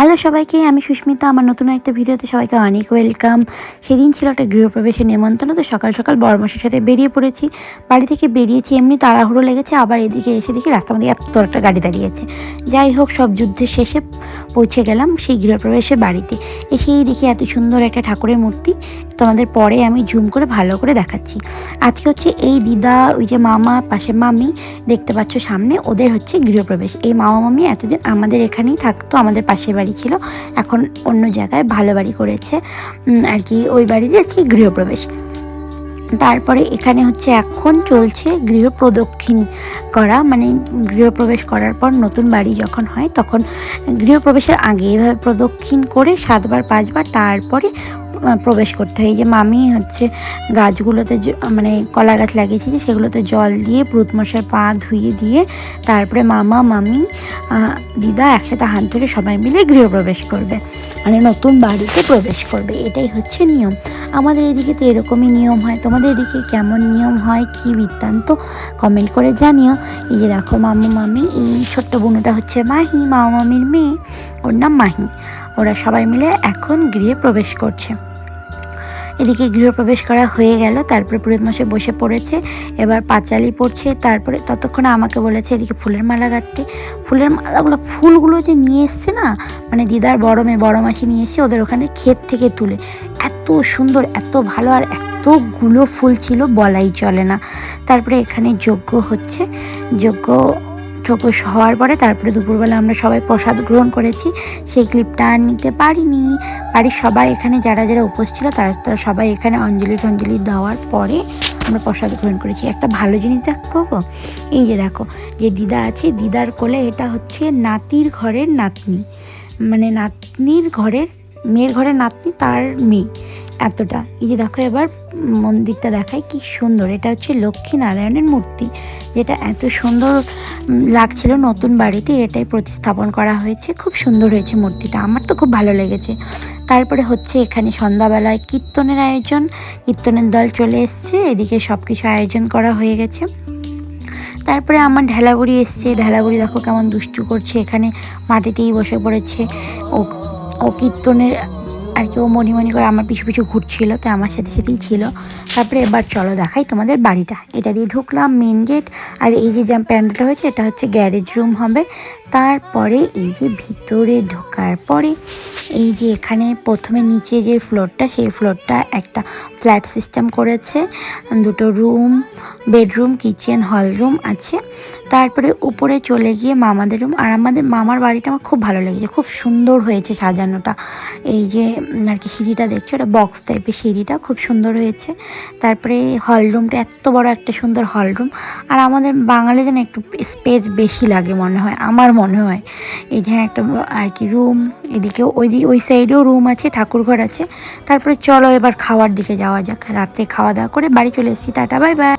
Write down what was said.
Hello সবাইকে, আমি সুস্মিতা। আমার নতুন একটা ভিডিওতে সবাইকে অনেক ওয়েলকাম। সেদিন ছিল একটা গৃহপ্রবেশের নেমন্তন্ন, তো সকাল সকাল বরমাসের সাথে বেরিয়ে পড়েছি। বাড়ি থেকে বেরিয়েছি, এমনি তাড়াহুড়ো লেগেছে, আবার এদিকে এসে দেখি রাস্তার মধ্যে এত একটা গাড়ি দাঁড়িয়েছে যাই হোক, সব যুদ্ধের শেষে পৌঁছে গেলাম সেই গৃহপ্রবেশের বাড়িতে। এসেই দেখি এত সুন্দর একটা ঠাকুরের মূর্তি। তোমাদের পরে আমি জুম করে ভালো করে দেখাচ্ছি। আজকে হচ্ছে এই দিদা, ওই যে মামা পাশে মামি দেখতে পাচ্ছ সামনে, ওদের হচ্ছে গৃহপ্রবেশ। এই মামা মামি এতদিন আমাদের এখানেই থাকতো, আমাদের পাশের বাড়ি ছিল। এখন অন্য জায়গায় ভালো বাড়ি করেছে। আর কি, ওই বাড়ির আর কি গৃহপ্রবেশ। তারপরে এখানে হচ্ছে এখন চলছে গৃহ প্রদক্ষিণ করা মানে গৃহপ্রবেশ করার পর নতুন বাড়ি যখন হয় তখন গৃহপ্রবেশের আগে এভাবে প্রদক্ষিণ করে সাতবার, পাঁচবার তারপরে প্রবেশ করতে হয়। যে মামি হচ্ছে গাছগুলোতে মানে কলা গাছ লাগিয়েছে যে সেগুলোতে জল দিয়ে প্রুতমশার পা ধুয়ে দিয়ে, তারপরে মামা, মামি দিদা একসাথে হাত ধরে সবাই মিলে গৃহপ্রবেশ করবে। মানে নতুন বাড়িতে প্রবেশ করবে, এটাই হচ্ছে নিয়ম। আমাদের এদিকে তো এরকমই নিয়ম হয়। তোমাদের এদিকে কেমন নিয়ম হয়, কি বৃত্তান্ত কমেন্ট করে জানিও। এই যে দেখো মামা মামি, এই ছোট্ট বোনটা হচ্ছে মাহি, মামা মামির মেয়ে, ওর নাম মাহি। ওরা সবাই মিলে এখন গৃহে প্রবেশ করছে। এদিকে গৃহপ্রবেশ করা হয়ে গেল, তারপরে পুরোহিত মশাই বসে পড়েছে, এবার পাঁচালি পড়ছে, তারপরে ততক্ষণে আমাকে বলেছে এদিকে ফুলের মালা কাটতে। ফুলের মালাগুলো, ফুলগুলো যে নিয়ে এসছে না মানে দিদার বড় মেয়ে, বড় মাসি নিয়ে এসে ওদের ওখানে ক্ষেত থেকে তুলে। এত সুন্দর, এত ভালো আর এতগুলো ফুল ছিল, বলাই চলে না। তারপরে এখানে যজ্ঞ হচ্ছে, যজ্ঞ যজ্ঞ হওয়ার পরে তারপরে দুপুরবেলা আমরা সবাই প্রসাদ গ্রহণ করেছি। সেই ক্লিপটা আর নিতে পারিনি। বাড়ির সবাই এখানে যারা যারা উপোস ছিল তারা তারা সবাই এখানে অঞ্জলি টঞ্জলি দেওয়ার পরে আমরা প্রসাদ গ্রহণ করেছি। একটা ভালো জিনিস দেখো এই যে দেখো, যে দিদা আছে, দিদার কোলে এটা হচ্ছে নাতির ঘরের নাতনি। মানে নাতনির ঘরের, মেয়ের ঘরের নাতনি তার মেয়ে এতটা। এই যে দেখো এবার মন্দিরটা দেখায়, কি সুন্দর। এটা হচ্ছে লক্ষ্মী নারায়ণের মূর্তি, যেটা এত সুন্দর লাগছিল নতুন বাড়িতে, এটাই প্রতিস্থাপন করা হয়েছে। খুব সুন্দর হয়েছে মূর্তিটা, আমার তো খুব ভালো লেগেছে। তারপরে হচ্ছে এখানে সন্ধ্যাবেলায় কীর্তনের আয়োজন, কীর্তনের দল চলে এসছে, এদিকে সব কিছু আয়োজন করা হয়ে গেছে। তারপরে আমার ঢেলাগুড়ি এসছে, ঢেলাগুড়ি দেখো কেমন দুষ্টু করছে, এখানে মাটিতেই বসে পড়েছে। ও ও কীর্তনের আর কেউ মনি মনি করে আমার পিছু পিছু ঘুরছিল, তো আমার সাথে সাথেই ছিল। তারপরে এবার চলো দেখাই তোমাদের বাড়িটা। এটা দিয়ে ঢুকলাম মেন গেট আর এই যে যে প্যান্ডেলটা হয়েছে, এটা হচ্ছে গ্যারেজ রুম হবে। তারপরে এই যে ভিতরে ঢোকার পরে এই যে এখানে প্রথমে নিচে যে ফ্লোরটা সেই ফ্লোরটা একটা ফ্ল্যাট সিস্টেম করেছে। দুটো room bedroom kitchen hall room আছে। তারপরে উপরে চলে গিয়ে মামাদের রুম আর আমাদের মামার বাড়িটা আমার খুব ভালো লেগেছে, খুব সুন্দর হয়েছে সাজানোটা। এই যে আর কি সিঁড়িটা দেখছ? ওটা বক্স টাইপের সিঁড়িটা, খুব সুন্দর হয়েছে। তারপরে হল রুমটা এত বড় একটা সুন্দর হল রুম আর আমাদের বাঙালিদের একটু স্পেস বেশি লাগে মনে হয়, আমার মনে হয়। এখানে একটা আর কি রুম এদিকে ওই দিকে ওই সাইডেও রুম আছে ঠাকুর ঘর আছে। তারপরে চলো এবার খাওয়ার দিকে যাওয়া যাক। রাত্রে খাওয়া দাওয়া করে বাড়ি চলে এসেছি। Tata bye bye